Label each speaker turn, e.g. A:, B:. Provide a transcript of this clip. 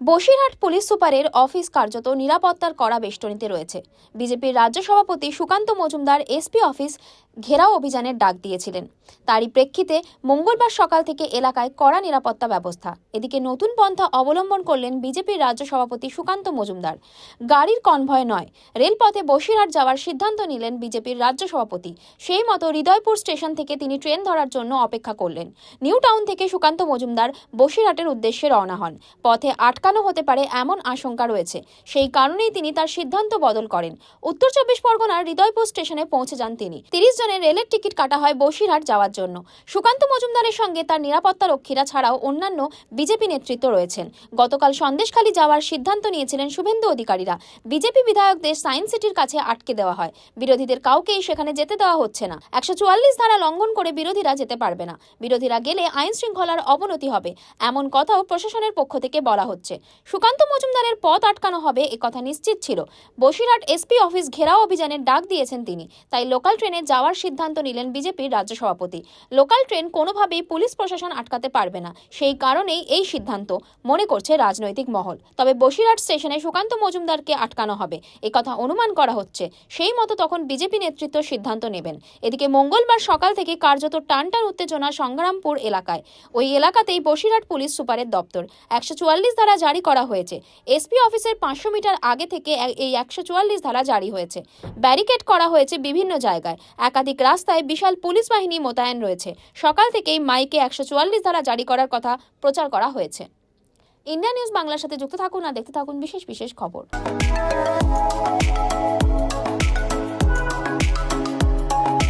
A: Basirhat police সুপারের office কার্যত নিরাপত্তার কড়া বেষ্টনীতে রয়েছে। বিজেপির রাজ্য সভাপতি সুকান্ত মজুমদার এসপি অফিস ঘেরাও অভিযানের ডাক দিয়েছিলেন। তারই প্রেক্ষিতে মঙ্গলবার সকাল থেকে এলাকায় কড়া নিরাপত্তা ব্যবস্থা। এদিকে নতুন পন্থা অবলম্বন করলেন বিজেপির রাজ্য সভাপতি সুকান্ত মজুমদার। গাড়ির কনভয় নয়, রেলপথে বসিরহাট যাওয়ার সিদ্ধান্ত নিলেন বিজেপির রাজ্য সভাপতি। সেই মতো হৃদয়পুর স্টেশন থেকে তিনি ট্রেন ধরার জন্য অপেক্ষা করলেন। নিউ টাউন থেকে সুকান্ত মজুমদার বসিরহাটের উদ্দেশ্যে রওনা হন। পথে আটকানো হতে পারে এমন আশঙ্কা রয়েছে। সেই কারণেই তিনি তার সিদ্ধান্ত বদল করেন। উত্তর চব্বিশ পরগনার হৃদয়পুর স্টেশনে পৌঁছে যান তিনি। তিরিশ জনের রেলের টিকিট কাটা হয় বসিরহাট যাওয়ার জন্য। সুকান্ত মজুমদারের সঙ্গে তার নিরাপত্তা রক্ষীরা ছাড়াও অন্যান্য বিজেপি নেতৃত্ব রয়েছেন। গতকাল সন্দেশখালী যাওয়ার সিদ্ধান্ত নিয়েছিলেন শুভেন্দু অধিকারীরা। বিজেপি বিধায়কদের সায়েন্স সিটির কাছে আটকে দেওয়া হয়। বিরোধীদের কাউকেই সেখানে যেতে দেওয়া হচ্ছে না। একশো চুয়াল্লিশ ধারা লঙ্ঘন করে বিরোধীরা যেতে পারবে না। বিরোধীরা গেলে আইন শৃঙ্খলার অবনতি হবে। এমন কথাও প্রশাসনের পক্ষ থেকে বলা হচ্ছে। সুকান্ত মজুমদারের পথ আটকানো হবে একথা নিশ্চিত ছিল। বসিরহাট এসপি অফিস ঘেরাও অভিযানের ডাক দিয়েছেন তিনি। তাই লোকাল ট্রেনে যাওয়ার সিদ্ধান্ত নিলেন বিজেপির রাজ্য সভাপতি। লোকাল ট্রেন কোনোভাবেই পুলিশ প্রশাসন আটকাতে পারবে না। সেই কারণেই এই সিদ্ধান্ত, মনে করছে রাজনৈতিক মহল। তবে বসিরহাট স্টেশনে সুকান্ত মজুমদারকে আটকানো হবে। একথা অনুমান করা হচ্ছে। সেই মতো তখন বিজেপি নেতৃত্ব সিদ্ধান্ত নেবেন। এদিকে মঙ্গলবার সকাল থেকে কার্যত টানটান উত্তেজনা সংগ্রামপুর এলাকায়। ওই এলাকাতেই বসিরহাট পুলিশ সুপারের দপ্তর। একশো চুয়াল্লিশ চুয়াল্লিশ ধারা জারি করা হয়েছে। এসপি অফিসের পাঁচশো মিটার আগে থেকে এই একশো চুয়াল্লিশ ধারা জারি হয়েছে। ব্যারিকেড করা হয়েছে বিভিন্ন জায়গায়। একাধিক রাস্তায় বিশাল পুলিশ বাহিনী মোতায়েন রয়েছে। সকাল থেকেই মাইকে একশো চুয়াল্লিশ ধারা জারি করার কথা প্রচার করা হয়েছে। ইন্ডিয়া নিউজ বাংলার সাথে যুক্ত থাকুন আর দেখতে থাকুন বিশেষ বিশেষ খবর।